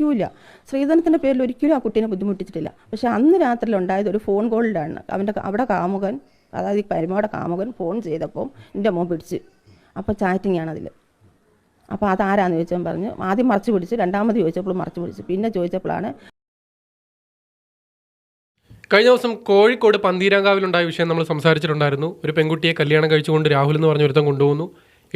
ഇല്ല ശ്രീധനത്തിന്റെ പേരിൽ ഒരിക്കലും ആ കുട്ടീനെ ബുദ്ധിമുട്ടിച്ചിട്ടില്ല. പക്ഷെ അന്ന് രാത്രിയിൽ ഉണ്ടായത് ഒരു ഫോൺ കോളിലാണ് അവന്റെ അവിടെ കാമുകൻ അതായത് ഈ പരിമയുടെ കാമുകൻ ഫോൺ ചെയ്തപ്പോൾ എന്റെ മോൻ പിടിച്ച്. അപ്പോൾ ചാറ്റിംഗ് ആണ് അപ്പോൾ അതാരാന്ന് ചോദിച്ചാൽ പറഞ്ഞു ആദ്യം മറച്ചു പിടിച്ച് രണ്ടാമത് ചോദിച്ചപ്പോൾ മറച്ചു പിടിച്ച്. പിന്നെ ചോദിച്ചപ്പോഴാണ് കഴിഞ്ഞ ദിവസം കോഴിക്കോട് പന്തീരാങ്കാവിലുണ്ടായ വിഷയം നമ്മൾ സംസാരിച്ചിട്ടുണ്ടായിരുന്നു. ഒരു പെൺകുട്ടിയെ കല്യാണം കഴിച്ചുകൊണ്ട് രാഹുൽ എന്ന് പറഞ്ഞ ഒരുത്തം കൊണ്ടുപോകുന്നു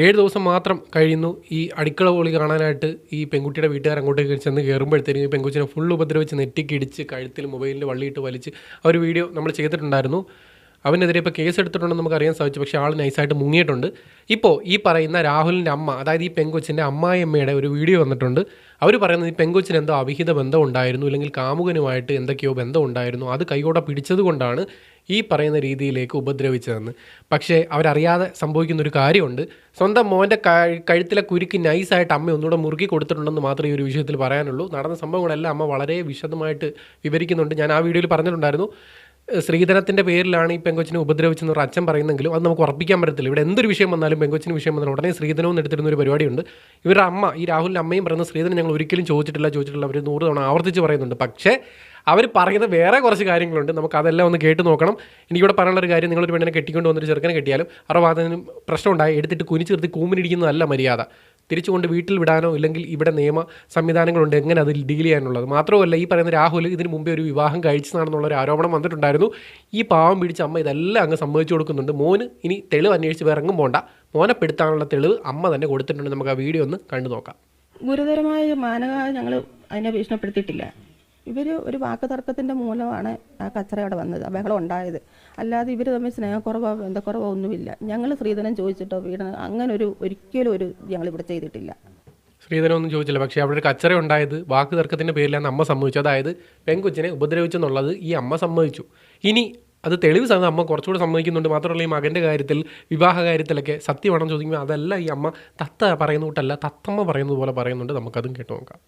ഏഴ് ദിവസം മാത്രം കഴിയുന്നു ഈ അടുക്കള പോളി കാണാനായിട്ട് ഈ പെൺകുട്ടിയുടെ വീട്ടുകാർ അങ്ങോട്ടേക്ക് ചെന്ന് കയറുമ്പോഴത്തേക്കും ഈ പെൺകുച്ചിനെ ഫുൾ ഉപദ്രവിച്ച് നെറ്റിക്കിടിച്ച് കഴുത്തിൽ മൊബൈലിൽ വള്ളിയിട്ട് വലിച്ച് ആ ഒരു വീഡിയോ നമ്മൾ ചെയ്തിട്ടുണ്ടായിരുന്നു. അവനെതിരെ ഇപ്പോൾ കേസ് എടുത്തിട്ടുണ്ടെന്ന് നമുക്ക് അറിയാൻ സാധിച്ചു. പക്ഷേ ആൾ നൈസായിട്ട് മുങ്ങിയിട്ടുണ്ട്. ഇപ്പോൾ ഈ പറയുന്ന രാഹുലിന്റെ അമ്മ അതായത് ഈ പെങ്കൊച്ചിന്റെ അമ്മായിയമ്മയുടെ ഒരു വീഡിയോ വന്നിട്ടുണ്ട്. അവർ പറയുന്നത് ഈ പെങ്കൊച്ചിന് എന്തോ അവിഹിത ബന്ധം ഉണ്ടായിരുന്നു അല്ലെങ്കിൽ കാമുകനുമായിട്ട് എന്തൊക്കെയോ ബന്ധം ഉണ്ടായിരുന്നു. അത് കൈയോടെ പിടിച്ചതുകൊണ്ടാണ് ഈ പറയുന്ന രീതിയിലേക്ക് ഉപദ്രവിച്ചതെന്ന്. പക്ഷേ അവരറിയാതെ സംഭവിക്കുന്ന ഒരു കാര്യമുണ്ട്. സ്വന്തം മോന്റെ കഴ- കഴുത്തിലെ കുരുക്ക് നൈസായിട്ട് അമ്മ ഒന്നുകൂടെ മുറുക്കി കൊടുത്തിട്ടുണ്ടെന്ന് മാത്രമേ ഈ ഒരു വിഷയത്തിൽ പറയാനുള്ളൂ. നടന്ന സംഭവങ്ങളെല്ലാം അമ്മ വളരെ വിശദമായിട്ട് വിവരിക്കുന്നുണ്ട്. ഞാൻ ആ വീഡിയോയിൽ പറഞ്ഞിട്ടുണ്ടായിരുന്നു. ശ്രീധരത്തിന്റെ പേരിലാണ് ഈ പെങ്കൊച്ചിനെ ഉപദ്രവിച്ചെന്ന് ഒരു അച്ഛൻ പറയുന്നെങ്കിലും അത് നമുക്ക് ഉറപ്പിക്കാൻ പറ്റത്തില്ല. ഇവിടെ എന്തൊരു വിഷയം വന്നാലും പെങ്കൊച്ചിന് വിഷയം വന്നാലും ഉടനെ ശ്രീധനവും എടുത്തിരുന്ന ഒരു പരിപാടിയുണ്ട്. ഇവരുടെ അമ്മ ഈ രാഹുലിന്റെ അമ്മയും പറയുന്ന ശ്രീധരൻ ഞങ്ങൾ ഒരിക്കലും ചോദിച്ചിട്ടില്ല ചോദിച്ചിട്ടില്ല. അവർ നൂറ് തവണ ആവർത്തിച്ച് പറയുന്നുണ്ട്. പക്ഷേ അവർ പറയുന്ന വേറെ കുറച്ച് കാര്യങ്ങളുണ്ട്. നമുക്ക് അതെല്ലാം ഒന്ന് കേട്ട് നോക്കണം. എനിക്കിവിടെ പറയാനുള്ള ഒരു കാര്യം നിങ്ങളൊരു പെണ്ണിനെ കെട്ടിക്കൊണ്ട് വന്നൊരു ചെറുക്കനെ കെട്ടിയാലും അവരുടെ ഭാഗത്തിന് പ്രശ്നം ഉണ്ടായി എടുത്തിട്ട് കുനിച്ച് നിർത്തി കൂമിനിടിക്കുന്നതല്ല മര്യാദ. തിരിച്ചുകൊണ്ട് വീട്ടിൽ വിടാനോ ഇല്ലെങ്കിൽ ഇവിടെ നിയമ സംവിധാനങ്ങളുണ്ട് എങ്ങനെ അതിൽ ഡീൽ ചെയ്യാനുള്ളത്? മാത്രമല്ല ഈ പറയുന്ന രാഹുൽ ഇതിന് മുമ്പേ ഒരു വിവാഹം കഴിച്ചതാണെന്നുള്ള ഒരു ആരോപണം വന്നിട്ടുണ്ടായിരുന്നു. ഈ പാവം പിടിച്ച അമ്മ ഇതെല്ലാം അങ്ങ് സമ്മതിച്ചു കൊടുക്കുന്നുണ്ട്. മോന് ഇനി തെളിവ് അന്വേഷിച്ച് വേറെ പോണ്ട. മോനപ്പെടുത്താനുള്ള തെളിവ് അമ്മ തന്നെ കൊടുത്തിട്ടുണ്ട്. നമുക്ക് ആ വീഡിയോ ഒന്ന് കണ്ടു നോക്കാം. ഗുരുതരമായ മാനക ഞങ്ങൾ അതിനെ ഭീഷണിപ്പെടുത്തിയിട്ടില്ല. ഇവർ ഒരു വാക്ക് തർക്കത്തിന്റെ മൂലമാണ് ആ കച്ചറ അവിടെ വന്നത് ബഹളം ഉണ്ടായത്. അല്ലാതെ ഇവർ തമ്മിൽ സ്നേഹക്കുറവോ ബന്ധക്കുറവോ ഒന്നുമില്ല. ഞങ്ങൾ സ്ത്രീധനം ചോദിച്ചിട്ടോ വീട് അങ്ങനെ ഒരു ഒരിക്കലും ഒരു ഞങ്ങൾ ഇവിടെ ചെയ്തിട്ടില്ല ശ്രീധരനൊന്നും ചോദിച്ചില്ല. പക്ഷേ അവിടെ ഒരു കച്ചറ ഉണ്ടായത് വാക്ക് തർക്കത്തിന്റെ പേരിലാണ് അമ്മ സമ്മതിച്ചു അതായത് പെൺകൊച്ചിനെ ഉപദ്രവിച്ചെന്നുള്ളത് ഈ അമ്മ സമ്മതിച്ചു. ഇനി അത് തെളിവ് സാധനം അമ്മ കുറച്ചുകൂടെ സമ്മതിക്കുന്നുണ്ട്. മാത്രമല്ല ഈ മകന്റെ കാര്യത്തിൽ വിവാഹ കാര്യത്തിലൊക്കെ സത്യമാണെന്ന് ചോദിക്കുമ്പോൾ അതല്ല ഈ അമ്മ തത്ത പറയുന്ന കൂട്ടല്ല തത്തമ്മ പറയുന്നത് പോലെ പറയുന്നുണ്ട്. നമുക്കതും കേട്ട് നോക്കാം.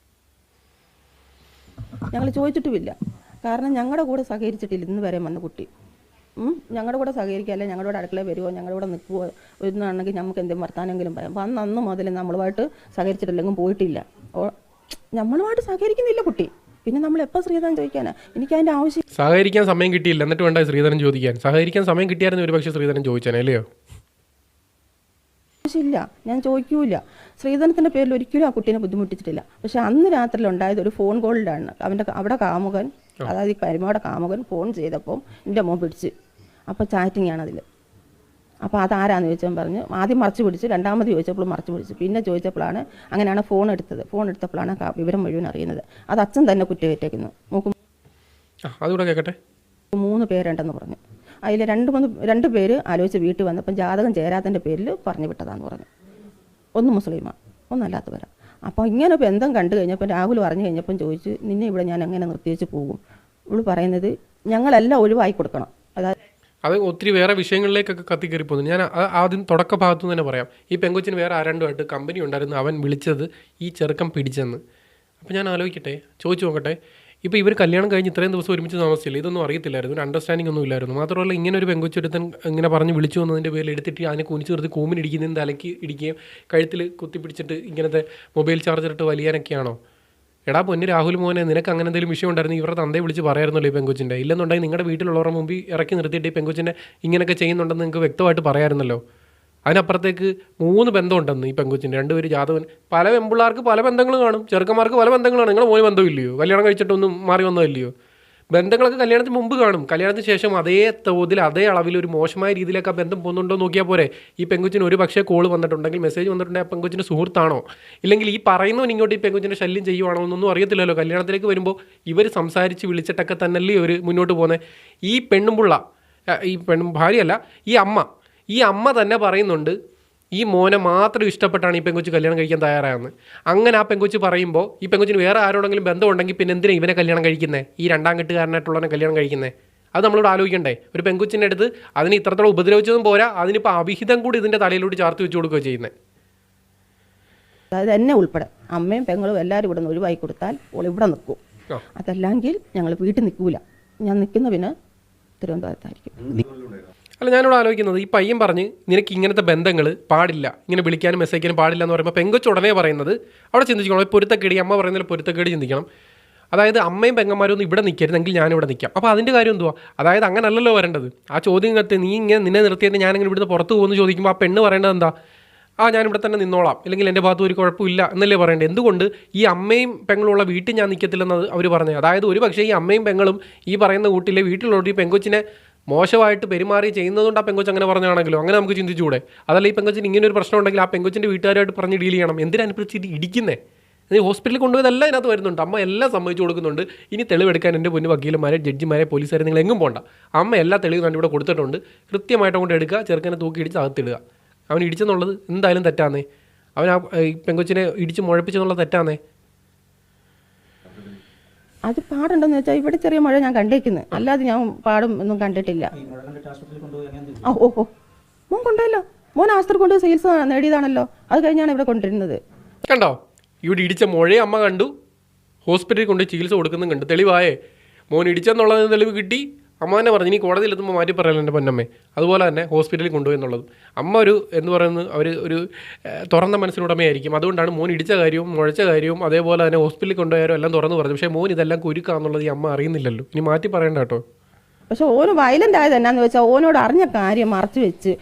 ഞങ്ങൾ ചോദിച്ചിട്ടുമില്ല. കാരണം ഞങ്ങളുടെ കൂടെ സഹകരിച്ചിട്ടില്ല. ഇന്ന് വരെ വന്ന കുട്ടി. ഞങ്ങളുടെ കൂടെ സഹകരിക്കാല്ലേ ഞങ്ങളുടെ കൂടെ അടുക്കളയിൽ വരുമോ ഞങ്ങളുടെ കൂടെ നിൽക്കുമോ വരുന്നതാണെങ്കിൽ നമുക്ക് എന്തെങ്കിലും വർത്താനെങ്കിലും പറയാം. അപ്പം അന്ന് അന്ന് മുതൽ നമ്മളുമായിട്ട് സഹകരിച്ചിട്ടില്ലെങ്കിൽ പോയിട്ടില്ല. നമ്മളുമായിട്ട് സഹകരിക്കുന്നില്ല കുട്ടി. പിന്നെ നമ്മൾ എപ്പോൾ ശ്രീധരൻ ചോദിക്കാനാ? എനിക്ക് അതിന്റെ ആവശ്യം സഹകരിക്കാൻ സമയം കിട്ടിയില്ല. എന്നിട്ട് വേണ്ട ശ്രീധരൻ ചോദിക്കാൻ. സഹകരിക്കാൻ സമയം കിട്ടിയായിരുന്നു ഒരു പക്ഷേ ശ്രീധരൻ അല്ലയോ? ആവശ്യമില്ല ഞാൻ ചോദിക്കൂല ശ്രീധനത്തിന്റെ പേരിൽ ഒരിക്കലും ആ കുട്ടീനെ ബുദ്ധിമുട്ടിച്ചിട്ടില്ല. പക്ഷെ അന്ന് രാത്രിയിൽ ഉണ്ടായത് ഒരു ഫോൺ കോളിലാണ്. അവന്റെ അവിടെ കാമുകൻ അതായത് ഈ പരിമയുടെ കാമുകൻ ഫോൺ ചെയ്തപ്പോൾ എന്റെ മോൻ പിടിച്ച്. അപ്പോൾ ചാറ്റിംഗ് ആണ് അതിൽ അപ്പോൾ അതാരാന്ന് ചോദിച്ചാൽ പറഞ്ഞ് ആദ്യം മറച്ചു പിടിച്ച് രണ്ടാമത് ചോദിച്ചപ്പോൾ മറച്ചു പിടിച്ചു. പിന്നെ ചോദിച്ചപ്പോഴാണ് അങ്ങനെയാണ് ഫോൺ എടുത്തത്. ഫോൺ എടുത്തപ്പോഴാണ് വിവരം മുഴുവൻ അറിയുന്നത്. അത് അച്ഛൻ തന്നെ കുറ്റകേറ്റേക്കുന്നു അതുകൂടെ കേൾക്കട്ടെ മൂന്ന് പേരുണ്ടെന്ന് പറഞ്ഞു. അതിൽ രണ്ട് മൂന്ന് രണ്ട് പേര് ആലോചിച്ച് വീട്ടിൽ വന്നപ്പം ജാതകം ചേരാത്തതിന്റെ പേരിൽ പറഞ്ഞു വിട്ടതാന്ന് പറഞ്ഞു. ഒന്ന് മുസ്ലിമാണ് ഒന്നല്ലാത്തവരാ. അപ്പോൾ ഇങ്ങനെ ബന്ധം കണ്ടു കഴിഞ്ഞപ്പോൾ രാഹുൽ പറഞ്ഞു കഴിഞ്ഞപ്പം ചോദിച്ചു നിന്നെ ഇവിടെ ഞാൻ അങ്ങനെ നിർത്തിവെച്ച് പോകും? ഇവൾ പറയുന്നത് ഞങ്ങളെല്ലാം ഒഴിവായി കൊടുക്കണം. അതായത് അത് ഒത്തിരി വേറെ വിഷയങ്ങളിലേക്കൊക്കെ കത്തിക്കേറി പോകുന്നു. ഞാൻ ആദ്യം തുടക്ക ഭാഗത്തു തന്നെ പറയാം. ഈ പെങ്കൊച്ചിന് വേറെ ആരണ്ടുമായിട്ട് കമ്പനി ഉണ്ടായിരുന്നു. അവൻ വിളിച്ചത് ഈ ചെറുക്കം പിടിച്ചെന്ന്. അപ്പോൾ ഞാൻ ആലോചിക്കട്ടെ ചോദിച്ചു നോക്കട്ടെ. ഇപ്പോൾ ഇവർ കല്യാണം കഴിഞ്ഞ് ഇത്രയും ദിവസം ഒരുമിച്ച് താമസിച്ചില്ല? ഇതൊന്നും അറിയത്തില്ലായിരുന്നു. ഒരു അണ്ടർസ്റ്റാൻഡിംഗ് ഒന്നും ഇല്ലായിരുന്നു. മാത്രമല്ല ഇങ്ങനെ ഒരു പെങ്കൊച്ചൊരുത്തൻ ഇങ്ങനെ പറഞ്ഞ് വിളിച്ചു വന്നതിന്റെ പേരിൽ എടുത്തിട്ട് അതിനെ കുനിച്ച് നിർത്തി കൂമിനിടിക്കുന്നതിന് തലയ്ക്ക് ഇടിക്കുകയും കഴുത്തിൽ കുത്തിപ്പിടിച്ചിട്ട് ഇങ്ങനത്തെ മൊബൈൽ ചാർജർ ഇട്ട് വലിയാനൊക്കെയാണോ? എടാ പൊന്ന് രാഹുൽ മോനെ നിനക്ക് അങ്ങനെ എന്തെങ്കിലും വിഷയം ഉണ്ടായിരുന്നു? ഇവരുടെ തന്തയെ വിളിച്ച് പറയായിരുന്നല്ലോ ഈ പെങ്കൊച്ചിന്റെ ഇല്ലെന്നുണ്ടെങ്കിൽ നിങ്ങളുടെ വീട്ടിലുള്ളവരുടെ മുമ്പിൽ ഇറക്കി നിർത്തിയിട്ട് ഈ പെങ്കൊച്ചിനെ ഇങ്ങനെയൊക്കെ ചെയ്യുന്നുണ്ടെന്ന് നിങ്ങൾക്ക് വ്യക്തമായിട്ട് പറയായിരുന്നല്ലോ. അതിനപ്പുറത്തേക്ക് മൂന്ന് ബന്ധമുണ്ടെന്ന് ഈ പെങ്കുച്ചിന് രണ്ടുപേര് ജാതവൻ പല പെമ്പിള്ളാർക്ക് പല ബന്ധങ്ങൾ കാണും. ചെറുക്കന്മാർക്ക് പല ബന്ധങ്ങളാണ് നിങ്ങളുടെ മോന് ബന്ധമില്ലയോ? കല്യാണം കഴിച്ചിട്ടൊന്നും മാറി വന്നതല്ലയോ? ബന്ധങ്ങളൊക്കെ കല്യാണത്തിന് മുമ്പ് കാണും. കല്യാണത്തിന് ശേഷം അതേ തോതിൽ അതേ അളവിൽ ഒരു മോശമായ രീതിയിലേക്ക് ആ ബന്ധം പോകുന്നുണ്ടോ നോക്കിയാൽ പോരെ. ഈ പെങ്കുച്ചിന് ഒരു പക്ഷേ കോൾ വന്നിട്ടുണ്ടെങ്കിൽ മെസ്സേജ് വന്നിട്ടുണ്ടെങ്കിൽ ആ പെങ്കുച്ചിന്റെ സുഹൃത്താണോ? ഇല്ലെങ്കിൽ ഈ പറയുന്നവൻ ഇങ്ങോട്ട് ഈ പെങ്കുച്ചിന്റെ ശല്യം ചെയ്യുവാണോ എന്നൊന്നും അറിയത്തില്ലല്ലോ. കല്യാണത്തിലേക്ക് വരുമ്പോൾ ഇവർ സംസാരിച്ച് വിളിച്ചിട്ടൊക്കെ തന്നെയല്ലേ ഇവർ മുന്നോട്ട് പോകുന്നത് ഈ പെണ്ണുമ്പുള്ള ഈ പെണ്ണും ഭാര്യയല്ല ഈ അമ്മ ഈ അമ്മ തന്നെ പറയുന്നുണ്ട് ഈ മോനെ മാത്രം ഇഷ്ടപ്പെട്ടാണ് ഈ പെങ്കൊച്ച് കല്യാണം കഴിക്കാൻ തയ്യാറായെന്ന്. അങ്ങനെ ആ പെങ്കൊച്ച് പറയുമ്പോൾ ഈ പെങ്കൊച്ചിന് വേറെ ആരോടെങ്കിലും ബന്ധമുണ്ടെങ്കിൽ പിന്നെ എന്തിനാണ് ഇവനെ കല്യാണം കഴിക്കുന്നത് ഈ രണ്ടാം കെട്ടുകാരനായിട്ടുള്ളവനെ കല്യാണം കഴിക്കുന്നത് അത് നമ്മളിവിടെ ആലോചിക്കണ്ടേ? ഒരു പെങ്കൊച്ചിന്റെ അടുത്ത് അതിന് ഇത്രത്തോളം ഉപദ്രവിച്ചതും പോരാ അതിനിപ്പോൾ അവിഹിതം കൂടി ഇതിന്റെ തലയിലോട്ട് ചാർത്തി വെച്ച് കൊടുക്കുകയോ ചെയ്യുന്നത് അതായത് എന്നെ ഉൾപ്പെടെ അമ്മയും പെങ്ങളും എല്ലാവരും ഇവിടെ നിന്ന് ഒഴിവായി കൊടുത്താൽ ഓൾ ഇവിടെ നിൽക്കും. അതല്ലെങ്കിൽ ഞങ്ങൾ വീട്ടിൽ നിൽക്കൂല. ഞാൻ നിൽക്കുന്ന പിന്നെ തിരുവനന്തപുരത്തായിരിക്കും. അല്ല ഞാനിവിടെ ആലോചിക്കുന്നത് ഈ പയ്യൻ പറഞ്ഞ് നിനക്ക് ഇങ്ങനത്തെ ബന്ധങ്ങൾ പാടില്ല ഇങ്ങനെ വിളിക്കാനും മെസ്സേജ് അയക്കാനും പാടില്ല എന്ന് പറയുമ്പോൾ പെങ്കൊച്ച് ഉടനെ പറയുന്നത് അവിടെ ചിന്തിക്കണം പൊരുത്തക്കേടി അമ്മ പറയുന്നതിൽ പൊരുത്തക്കേടി ചിന്തിക്കണം. അതായത് അമ്മയും പെങ്ങന്മാരും ഒന്നും ഇവിടെ നിൽക്കരുതെങ്കിൽ ഞാനിവിടെ നിൽക്കാം. അപ്പോൾ അതിന്റെ കാര്യം എന്തുവാ? അതായത് അങ്ങനെ അല്ലല്ലോ വരേണ്ടത്. ആ ചോദ്യം കത്ത് നീ ഇങ്ങനെ നിന്നെ നിർത്തിയിട്ട് ഞാനിങ്ങനെ ഇവിടുന്ന് പുറത്ത് പോകുമെന്ന് ചോദിക്കുമ്പോൾ ആ പെണ്ണ് പറയേണ്ടത് എന്താ? ആ ഞാൻ ഇവിടെ തന്നെ നിന്നോളാം. അല്ലെങ്കിൽ എന്റെ ഭാഗത്ത് ഒരു കുഴപ്പമില്ല എന്നല്ലേ പറയേണ്ടത്. എന്തുകൊണ്ട് ഈ അമ്മയും പെങ്ങളുള്ള വീട്ടിൽ ഞാൻ നിൽക്കത്തില്ലെന്നത് അവർ പറഞ്ഞത്? അതായത് ഒരു പക്ഷേ ഈ അമ്മയും പെങ്ങളും ഈ പറയുന്ന കൂട്ടിലെ വീട്ടിലുള്ള ഈ പെങ്കൊച്ചിനെ മോശമായിട്ട് പെരുമാറി ചെയ്യുന്നതുകൊണ്ട് ആ പെങ്കൊച്ച് അങ്ങനെ പറഞ്ഞാണെങ്കിലും? അങ്ങനെ നമുക്ക് ചിന്തിച്ചുകൂടെ അതല്ല ഈ പെങ്കൊച്ചിന് ഇങ്ങനെ ഒരു പ്രശ്നം ഉണ്ടെങ്കിൽ ആ പെങ്കൊച്ചിന്റെ വീട്ടുകാരായിട്ട് പറഞ്ഞ് ഡീൽ ചെയ്യണം. ഇത് ഇടിക്കുന്നേ? നീ ഹോസ്പിറ്റലിൽ കൊണ്ടുപോയതെല്ലാം ഇതിനകത്ത് വരുന്നുണ്ട്. അമ്മ എല്ലാം സമ്മതിച്ചു കൊടുക്കുന്നുണ്ട്. ഇനി തെളിവെടുക്കാൻ എന്റെ പൊന്നു വക്കീലന്മാരെ ജഡ്ജിമാരെ പോലീസുകാരെ നിങ്ങൾ എങ്ങും പോകണ്ട അമ്മ എല്ലാ തെളിവും ഇവിടെ കൊടുത്തിട്ടുണ്ട്. കൃത്യമായിട്ട് കൊണ്ട് എടുക്കുക ചെറുക്കനെ തൂക്കി ഇടിച്ച് അകത്തിടുക. അവൻ ഇടിച്ചെന്നുള്ളത് എന്തായാലും തെറ്റാന്നേ. അവൻ ആ പെങ്കൊച്ചിനെ ഇടിച്ച് മുഴപ്പിച്ചെന്നുള്ളത് തെറ്റാന്നേ. അത് പാടുണ്ടോന്ന് വെച്ചാൽ ഇവിടെ ചെറിയ മഴ ഞാൻ കണ്ടേക്കുന്നു. അല്ലാതെ ഞാൻ പാടും ഒന്നും കണ്ടിട്ടില്ല. ഓ ഓ. മോൻ കൊണ്ടുപോയല്ലോ. മോൻ ആസ്ത്ര കൊണ്ട് സെയിൽസ് നേടിയതാണല്ലോ. അത് കഴിഞ്ഞാണ് ഇവിടെ കൊണ്ടിരുന്നത്. കണ്ടോ? ഇവിടെ ഇടിച്ച മുഴയെ അമ്മ കണ്ടു. ഹോസ്പിറ്റലിൽ കൊണ്ട് ചികിത്സ കൊടുക്കുന്നതും കണ്ടു. തെളിവായേ. മോൻ ഇടിച്ചെന്നുള്ളത് തെളിവ് കിട്ടി. അമ്മ തന്നെ പറഞ്ഞു ഇനി കോടതിയിലെത്തുമ്പോൾ മാറ്റി പറയല്ലോ എന്റെ പൊന്നമ്മേ? അതുപോലെ തന്നെ ഹോസ്പിറ്റലിൽ കൊണ്ടുപോയി എന്നുള്ളത്. അമ്മ ഒരു എന്ന് പറയുന്നത് അവർ ഒരു തുറന്ന മനസ്സിനുടമയായിരിക്കും. അതുകൊണ്ടാണ് മോൻ ഇടിച്ച കാര്യവും മുഴച്ച കാര്യവും അതേപോലെ തന്നെ ഹോസ്പിറ്റലിൽ കൊണ്ടുപോയാലും എല്ലാം തുറന്നു പറഞ്ഞു. പക്ഷേ മോൻ ഇതെല്ലാം കുരുക്കാന്നുള്ളത് ഈ അമ്മ അറിയുന്നില്ലല്ലോ. ഇനി മാറ്റി പറയണ്ട കേട്ടോ. പക്ഷെ ഓന് വയലന്റ് ആയത് എന്നാന്ന് വെച്ചാൽ ഓനോട് അറിഞ്ഞ കാര്യം മറച്ചു വെച്ച്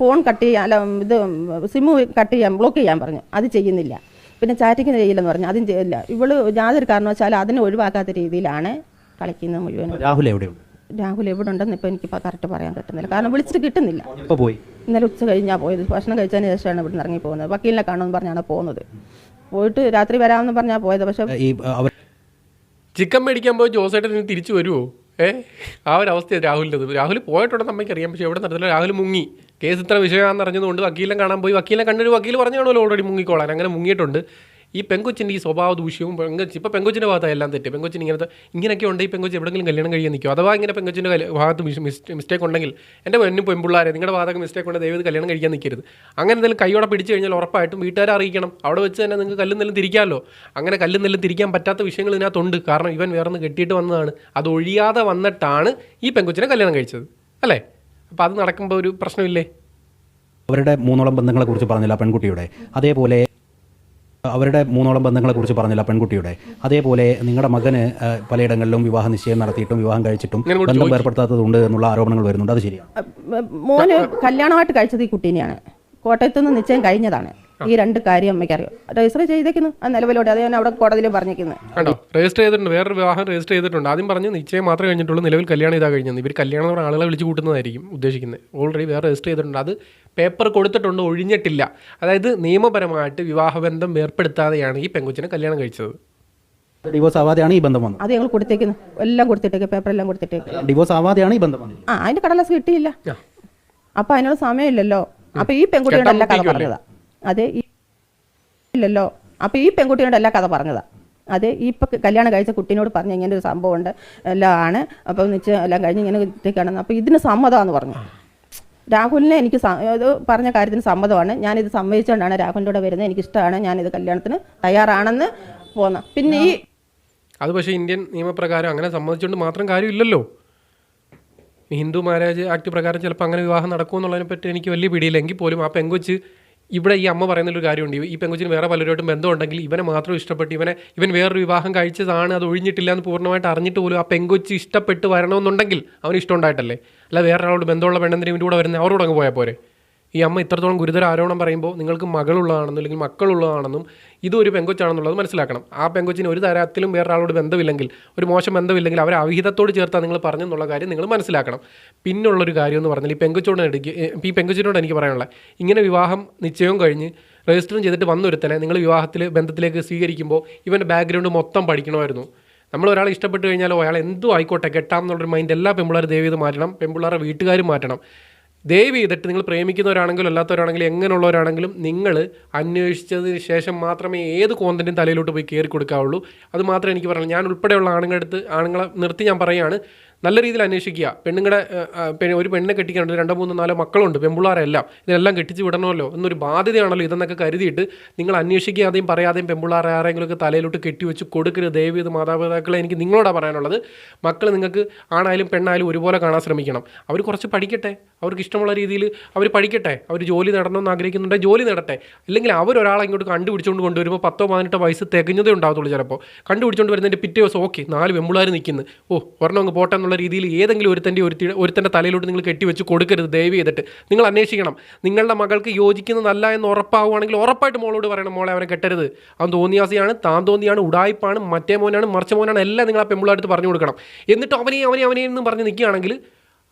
ഫോൺ കട്ട് ചെയ്യാൻ അല്ല ഇത് സിമ്മ് കട്ട് ചെയ്യാൻ ബ്ലോക്ക് ചെയ്യാൻ പറഞ്ഞു. അത് ചെയ്യുന്നില്ല. പിന്നെ ചാറ്റിങ് ചെയ്യില്ലെന്ന് പറഞ്ഞു. അതും ചെയ്യില്ല. ഇവൾ യാതൊരു കാരണവശാലും അതിനെ ഒഴിവാക്കാത്ത രീതിയിലാണ് കളിക്കുന്നത് മുഴുവൻ രാഹുൽ എവിടെയുണ്ട്? രാഹുൽ എവിടെ ഉണ്ടെന്ന് ഇപ്പോൾ എനിക്ക് കറക്റ്റ് പറയാൻ പറ്റുന്നില്ല. കാരണം വിളിച്ചിട്ട് കിട്ടുന്നില്ല. ഇപ്പോൾ പോയി? ഇന്നലെ ഉച്ച കഴിഞ്ഞാൽ പോയത്. ഭക്ഷണം കഴിച്ചതിന് ശേഷമാണ് ഇവിടെ ഇറങ്ങി പോകുന്നത്. വക്കീലിനെ കാണുമെന്ന് പറഞ്ഞാണ് പോകുന്നത്. പോയിട്ട് രാത്രി വരാമെന്ന് പറഞ്ഞാൽ പോയത്. പക്ഷെ ഈ ചിക്കൻ മേടിക്കാൻ പോയി ജോസേട്ടൻ ഇനി തിരിച്ചു വരുമോ ഏ? ആ ഒരു അവസ്ഥയാണ് രാഹുലിന്റെ രാഹുൽ പോയിട്ടുണ്ടെന്ന് അമ്മയ്ക്ക് അറിയാം. പക്ഷേ എവിടെ നടത്തില്ല രാഹുൽ മുങ്ങി. കേസ് ഇത്ര വിഷയമാണെന്ന് അറിഞ്ഞതുകൊണ്ട് വക്കീലിനെ കാണാൻ പോയി. വക്കീലിനെ കണ്ടൊരു വക്കീൽ പറഞ്ഞു കാണുമല്ലോ ഓൾറെഡി മുങ്ങിക്കോളാൻ. അങ്ങനെ മുങ്ങിയിട്ടുണ്ട്. ഈ പെങ്കൊച്ചിന്റെ ഈ സ്വഭാവ ദൂഷ്യവും പെങ്കൊച്ച് ഇപ്പോൾ പെങ്കൊച്ചിന്റെ ഭാഗത്താണ് എല്ലാം തെറ്റ്. പെങ്കൊച്ചിന് ഇങ്ങനത്തെ ഇങ്ങനെയൊക്കെ ഉണ്ട് ഈ പെങ്കൊച്ച് എവിടെയെങ്കിലും കല്യാണം കഴിയാൻ നിൽക്കും അഥവാ ഇങ്ങനെ പെങ്കൊച്ചിന്റെ ഭാഗത്ത് മിസ്റ്റേക്ക് ഉണ്ടെങ്കിൽ എന്റെ എന്നും പെൺപിള്ളാരെ നിങ്ങളുടെ ഭാഗത്തൊക്കെ മിസ്റ്റേക്ക് ഉണ്ടെങ്കിൽ ദൈവം കല്യാണം കഴിക്കാൻ നിൽക്കരുത്. അങ്ങനെ എന്തെങ്കിലും കൈയോടെ പിടിച്ചു കഴിഞ്ഞാൽ ഉറപ്പായിട്ടും വീട്ടുകാരെ അറിയിക്കണം. അവിടെ വെച്ച് തന്നെ നിങ്ങൾക്ക് കല്ലും നെല്ലും തിരിക്കാമല്ലോ. അങ്ങനെ കല്ലും നെല്ലും തിരിക്കാൻ പറ്റാത്ത വിഷയങ്ങൾ ഇതിനകത്തുണ്ട്. കാരണം ഇവൻ വേറൊന്ന് കെട്ടിയിട്ട് വന്നതാണ്. അത് ഒഴിയാതെ വന്നിട്ടാണ് ഈ പെങ്കൊച്ചിനെ കല്യാണം കഴിച്ചത്. അല്ലേ? അപ്പോൾ അത് നടക്കുമ്പോൾ ഒരു പ്രശ്നമില്ലേ? അവരുടെ മൂന്നോളം ബന്ധങ്ങളെക്കുറിച്ച് പറഞ്ഞില്ല പെൺകുട്ടിയുടെ. അതേപോലെ അവരുടെ മൂന്നോളം ബന്ധങ്ങളെക്കുറിച്ച് പറഞ്ഞില്ല പെൺകുട്ടിയുടെ. അതേപോലെ നിങ്ങളുടെ മകന് പലയിടങ്ങളിലും വിവാഹ നിശ്ചയം നടത്തിയിട്ടും വിവാഹം കഴിച്ചിട്ടും ബന്ധം ഏർപ്പെടുത്താത്തതുണ്ട് എന്നുള്ള ആരോപണങ്ങൾ വരുന്നുണ്ട്. അത് ശരിയാണ് മോന് കല്യാണമായിട്ട് കഴിച്ചത് ഈ കുട്ടീനെയാണ്. കോട്ടയത്തുനിന്ന് നിശ്ചയം കഴിഞ്ഞതാണ്. ഈ രണ്ട് കാര്യം അമ്മയ്ക്ക് അറിയാം രജിസ്റ്റർ ചെയ്തേക്കുന്നു. ആ നിലവിലോട്ട് അത് ഞാൻ അവിടെ കോടതിയിൽ പറഞ്ഞേക്കുന്നത്. കണ്ടോ? രജിസ്റ്റർ ചെയ്തിട്ടുണ്ട്. വേറൊരു വിവാഹം രജിസ്റ്റർ ചെയ്തിട്ടുണ്ട്. ആദ്യം പറഞ്ഞു നിശ്ചയം മാത്രമേ കഴിഞ്ഞിട്ടുള്ളൂ. നിലവിൽ കല്യാണം ഇതാ കഴിഞ്ഞത് ഇവർ കല്യാണം എന്ന് പറഞ്ഞ ആളുകളെ വിളിച്ചു കൂട്ടുന്നതായിരിക്കും ഉദ്ദേശിക്കുന്നത്. ഓൾറെഡി വേറെ രജിസ്റ്റർ ചെയ്തിട്ടുണ്ട്. അത് പേപ്പർ കൊടുത്തിട്ടുണ്ട് ഒഴിഞ്ഞിട്ടില്ല. അതായത് നിയമപരമായിട്ട് വിവാഹബന്ധം ഏർപ്പെടുത്താതെയാണ് ഈ പെങ്കുച്ചിനെ കല്യാണം കഴിച്ചത്. ഡിവോഴ്സ് ആവാതെയാണ് ഈ ബന്ധം വന്നത്. അത് ഞങ്ങൾ കൊടുത്തേക്കുന്നു. എല്ലാം കൊടുത്തിട്ടേക്ക് പേപ്പറെല്ലാം കൊടുത്തിട്ടേക്ക്. ഡിവോഴ്സ് ആവാതെയാണ് ഈ ബന്ധം വന്നത്. ആ അതിന്റെ കടലാസ് കിട്ടിയില്ല. അപ്പൊ അതിനുള്ള സമയമില്ലല്ലോ. അപ്പൊ ഈ പെൺകുട്ടിയുടെ എല്ലാ കഥ പറഞ്ഞതാ. അതെ ഈ ഇല്ലല്ലോ. അപ്പോൾ ഈ പെൺകുട്ടിയോട് എല്ലാ കഥ പറഞ്ഞതാ. അത് ഇപ്പൊ കല്യാണം കഴിച്ച കുട്ടീനോട് പറഞ്ഞ ഇങ്ങനെ ഒരു സംഭവം ഉണ്ട് എല്ലാം ആണ്. അപ്പം നിശ്ചയം എല്ലാം കഴിഞ്ഞ് ഇങ്ങനെ ഇത്തേക്കാണെന്ന് അപ്പോൾ ഇതിന് സമ്മതമാണെന്ന് പറഞ്ഞു. രാഹുലിനെ എനിക്ക് ഇത് പറഞ്ഞ കാര്യത്തിന് സമ്മതമാണ്. ഞാനിത് സമ്മതിച്ചുകൊണ്ടാണ് രാഹുലിന്റെ വരുന്നത്. എനിക്കിഷ്ടമാണ് ഞാനിത് കല്യാണത്തിന് തയ്യാറാണെന്ന് പോന്ന. പിന്നെ ഈ അത് പക്ഷേ ഇന്ത്യൻ നിയമപ്രകാരം അങ്ങനെ സമ്മതിച്ചുകൊണ്ട് മാത്രം കാര്യമില്ലല്ലോ. ഹിന്ദു മാരേജ് ആക്ട് പ്രകാരം ചിലപ്പോൾ അങ്ങനെ വിവാഹം നടക്കുമെന്നുള്ളതിനെ പറ്റി എനിക്ക് വലിയ പിടിയില്ല. എങ്കിൽ പോലും ആ പെങ്കൊച്ച് ഇവിടെ ഈ അമ്മ പറയുന്നൊരു കാര്യമുണ്ട്. ഈ പെങ്കുച്ചിന് വേറെ പലരുമായിട്ടും ബന്ധമുണ്ടെങ്കിൽ ഇവനെ മാത്രം ഇഷ്ടപ്പെട്ട്. ഇവനെ ഇവൻ വേറൊരു വിവാഹം കഴിച്ചതാണ് അത് ഒഴിഞ്ഞിട്ടില്ല എന്ന് പൂർണമായിട്ട് അറിഞ്ഞിട്ട് പോലും ആ പെങ്കൊച്ച് ഇഷ്ടപ്പെട്ട് വരണമെന്നുണ്ടെങ്കിൽ അവന് ഇഷ്ടം ഉണ്ടായിട്ടല്ലേ? അല്ല വേറൊരാളോട് ബന്ധമുള്ള പെണ്ണെന്തിനും ഇവന്റെ കൂടെ വരുന്നത്? അവരോട് അങ്ങ് പോയാൽ പോരെ? ഈ അമ്മ ഇത്രത്തോളം ഗുരുതര ആരോപണം പറയുമ്പോൾ നിങ്ങൾക്ക് മകളുള്ളതാണെന്നും അല്ലെങ്കിൽ മക്കളുള്ളതാണെന്നും ഇതൊരു പെങ്കൊച്ചാണെന്നുള്ളത് മനസ്സിലാക്കണം. ആ പെങ്കൊച്ചിന് ഒരു തരത്തിലും വേറൊരാളോട് ബന്ധമില്ലെങ്കിൽ ഒരു മോശം ബന്ധമില്ലെങ്കിൽ അവരെ അവിഹിതത്തോട് ചേർത്താൽ നിങ്ങൾ പറഞ്ഞെന്നുള്ള കാര്യം നിങ്ങൾ മനസ്സിലാക്കണം. പിന്നുള്ളൊരു കാര്യം എന്ന് പറഞ്ഞാൽ ഈ പെങ്കൊച്ചോട് ഈ പെങ്കൊച്ചിനോട് എനിക്ക് പറയാനുള്ള ഇങ്ങനെ വിവാഹം നിശ്ചയവും കഴിഞ്ഞ് രജിസ്റ്ററും ചെയ്തിട്ട് വന്നൊരുത്തനെ നിങ്ങൾ വിവാഹത്തിൽ ബന്ധത്തിലേക്ക് സ്വീകരിക്കുമ്പോൾ ഇവന്റെ ബാക്ക്ഗ്രൗണ്ട് മൊത്തം പഠിക്കണമായിരുന്നു. നമ്മൾ ഒരാളെ ഇഷ്ടപ്പെട്ട് കഴിഞ്ഞാലോ അയാൾ എന്തും ആയിക്കോട്ടെ കെട്ടാം എന്നുള്ളൊരു മൈൻഡ് എല്ലാ പെമ്പിള്ളേർ ദയവ് ചെയ്ത് മാറ്റണം. പെമ്പിള്ളേരുടെ വീട്ടുകാരും മാറ്റണം. ദയവ് ചെയ്തിട്ട് നിങ്ങൾ പ്രേമിക്കുന്നവരാണെങ്കിലും അല്ലാത്തവരാണെങ്കിലും എങ്ങനെയുള്ളവരാണെങ്കിലും നിങ്ങൾ അന്വേഷിച്ചതിന് ശേഷം മാത്രമേ ഏത് കോന്തന്റും തലയിലോട്ട് പോയി കയറി കൊടുക്കാവുള്ളൂ. അത് മാത്രമേ എനിക്ക് പറയാനുള്ളൂ. ഞാൻ ഉൾപ്പെടെയുള്ള ആണുങ്ങളെടുത്ത് ആണുങ്ങളെ നിർത്തി ഞാൻ പറയുകയാണ് നല്ല രീതിയിൽ അന്വേഷിക്കുക. പെണ്ണുങ്ങളുടെ ഒരു പെണ്ണിനെ കെട്ടിക്കാനുണ്ട് രണ്ടോ മൂന്നോ നാലോ മക്കളുണ്ട് പെമ്പിള്ളാരെല്ലാം ഇതിനെല്ലാം കെട്ടിച്ച് വിടണമല്ലോ എന്നൊരു ബാധ്യതയാണല്ലോ ഇതെന്നൊക്കെ കരുതിയിട്ട് നിങ്ങൾ അന്വേഷിക്കാതെയും പറയാതെയും പെമ്പിള്ളാരെ ആരെങ്കിലുമൊക്കെ തലയിലോട്ട് കെട്ടിവെച്ച് കൊടുക്കരുത് ദയവ് ഇത് മാതാപിതാക്കളെ എനിക്ക് നിങ്ങളോടാണ് പറയാനുള്ളത്. മക്കൾ നിങ്ങൾക്ക് ആണായാലും പെണ്ണായാലും ഒരുപോലെ കാണാൻ ശ്രമിക്കണം. അവർ കുറച്ച് പഠിക്കട്ടെ. അവർക്ക് ഇഷ്ടമുള്ള രീതിയിൽ അവർ പഠിക്കട്ടെ. അവർ ജോലി നേടണമെന്ന് ആഗ്രഹിക്കുന്നുണ്ടെങ്കിൽ ജോലി നേടട്ടെ. അല്ലെങ്കിൽ അവരൊരാളെ ഇങ്ങോട്ട് കണ്ടുപിടിച്ചുകൊണ്ട് കൊണ്ടുവരുമ്പോൾ പത്തോ പതിനെട്ടോ വയസ്സ് തികഞ്ഞതേ ഉണ്ടാകത്തുള്ളൂ ചിലപ്പോൾ കണ്ടുപിടിച്ചുകൊണ്ട് വരുന്നതിന്റെ പിറ്റേ ദിവസം ഓക്കെ നാല് പെമ്പിള്ളാർ നിൽക്കുന്നു ഓ ഒരെണ്ണം അങ്ങ് പോട്ടെ എന്നുള്ള രീതിയിൽ ഏതെങ്കിലും ഒരുത്തന്റെ ഒരു ഒരുത്തന്റെ തലയിലോട്ട് നിങ്ങൾ കെട്ടിവെച്ച് കൊടുക്കരുത്. ദയവ് ചെയ്തിട്ട് നിങ്ങൾ അന്വേഷിക്കണം. നിങ്ങളുടെ മകൾക്ക് യോജിക്കുന്നതല്ല എന്ന് ഉറപ്പാവുകയാണെങ്കിൽ ഉറപ്പായിട്ട് മോളോട് പറയണം മോളെ അവനെ കെട്ടരുത്. അവൻ തോന്നിയാസിയാണ് താൻ തോന്നിയാണ് ഉടായ്പാണ് മറ്റേ മോനാണ് മറിച്ച മോനാണ് എല്ലാം നിങ്ങൾ ആ പെമ്പിളായിട്ട് പറഞ്ഞു കൊടുക്കണം. എന്നിട്ട് അവനെ അവനെ അവനെ എന്ന് പറഞ്ഞ് നിൽക്കുകയാണെങ്കിൽ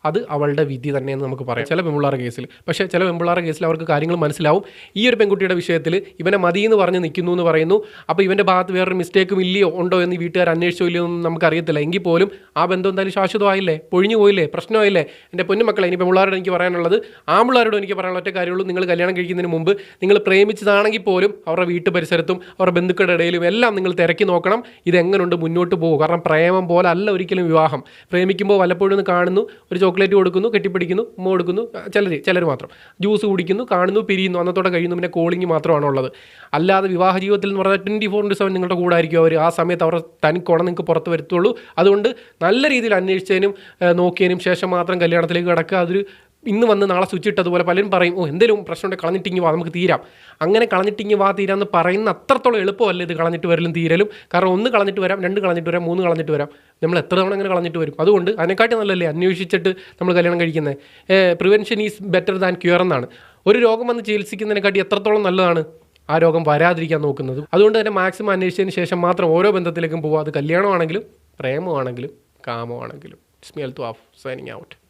അത് അവളുടെ വിധി തന്നെയെന്ന് നമുക്ക് പറയാം. ചില പെമ്പിള്ളാറ കേസിൽ. പക്ഷേ ചില പെമ്പിള്ളാറ കേസിൽ അവർക്ക് കാര്യങ്ങൾ മനസ്സിലാവും. ഈ ഒരു പെൺകുട്ടിയുടെ വിഷയത്തിൽ ഇവനെ മതി എന്ന് പറഞ്ഞ് നിൽക്കുന്നു എന്ന് പറയുന്നു. അപ്പോൾ ഇവന്റെ ഭാഗത്ത് വേറൊരു മിസ്റ്റേക്കും ഇല്ലയോ? ഉണ്ടോ എന്ന് വീട്ടുകാർ അന്വേഷിച്ചോ ഇല്ലയോ എന്ന് നമുക്കറിയത്തില്ല. എങ്കിൽ പോലും ആ ബന്ധം എന്തായാലും ശാശ്വതമായില്ലേ? പൊഴിഞ്ഞു പോയില്ലേ? പ്രശ്നമായില്ലേ? എന്റെ പൊന്നുമക്കളെ ഇനി പെമ്പിള്ളാരോട് എനിക്ക് പറയാനുള്ളത് ആമ്പിള്ളാരോട് എനിക്ക് പറയാനുള്ള ഒറ്റ കാര്യമുള്ളൂ നിങ്ങൾ കല്യാണം കഴിക്കുന്നതിന് മുമ്പ് നിങ്ങൾ പ്രേമിച്ചതാണെങ്കിൽ പോലും അവരുടെ വീട്ടു പരിസരത്തും അവരുടെ ബന്ധുക്കളുടെ ഇടയിലും എല്ലാം നിങ്ങൾ തിരക്കി നോക്കണം. ഇതെങ്ങനെയുണ്ട് മുന്നോട്ട് പോകും. കാരണം പ്രേമം പോലെ അല്ല ഒരിക്കലും വിവാഹം. പ്രേമിക്കുമ്പോൾ വല്ലപ്പോഴും കാണുന്നു. ഒരു ചോക്ലേറ്റ് കൊടുക്കുന്നു കെട്ടിപ്പിടിക്കുന്നു ഉമ്മ കൊടുക്കുന്നു ചിലർ ചിലർ മാത്രം. ജ്യൂസ് കുടിക്കുന്നു കാണുന്നു പിരിയുന്നു അന്നത്തോടെ കഴിയുന്നു പിന്നെ കോളിംഗ് മാത്രമാണ് ഉള്ളത്. അല്ലാതെ വിവാഹ ജീവിതത്തിൽ എന്ന് പറഞ്ഞാൽ ട്വന്റി ഫോർ ഇന്റു സെവൻ നിങ്ങളുടെ കൂടെ ആയിരിക്കും അവർ ആ സമയത്ത് അവർ തനിക്കോണം നിങ്ങൾക്ക് പുറത്ത് വരുത്തുള്ളൂ. അതുകൊണ്ട് നല്ല രീതിയിൽ അന്വേഷിച്ചതിനും നോക്കിയതിനും ശേഷം മാത്രം കല്യാണത്തിലേക്ക് കിടക്കുക. അതൊരു ഇന്ന് വന്ന് നാളെ സ്വിച്ച് ഇട്ടതുപോലെ പലരും പറയും ഓ എന്തെങ്കിലും പ്രശ്നമുണ്ട് കളഞ്ഞിട്ടിങ്ങി വാ നമുക്ക് തീരാം. അങ്ങനെ കളഞ്ഞിട്ടിങ്ങി വാ തീരാന്ന് പറയുന്ന അത്രത്തോളം എളുപ്പമല്ല ഇത് കളഞ്ഞിട്ട് വരലും തീരലും. കാരണം ഒന്ന് കളഞ്ഞിട്ട് വരാം രണ്ട് കളഞ്ഞിട്ട് വരാം മൂന്ന് കളഞ്ഞിട്ട് വരാം. നമ്മൾ എത്ര തവണ അങ്ങനെ കളഞ്ഞിട്ട് വരും? അതുകൊണ്ട് അതിനെക്കാട്ടി നല്ലല്ലേ അന്വേഷിച്ചിട്ട് നമ്മൾ കല്യാണം കഴിക്കുന്നത്? Prevention is better than cure എന്നാണ്. ഒരു രോഗം വന്ന് ചികിത്സിക്കുന്നതിനെക്കാട്ടി എത്രത്തോളം നല്ലതാണ് ആ രോഗം വരാതിരിക്കാൻ നോക്കുന്നത്? അതുകൊണ്ട് തന്നെ മാക്സിമം അന്വേഷിച്ചതിന് ശേഷം മാത്രം ഓരോ ബന്ധത്തിലേക്കും പോകുക അത് കല്യാണമാണെങ്കിലും പ്രേമമാണെങ്കിലും കാമമാണെങ്കിലും. It's me health of signing out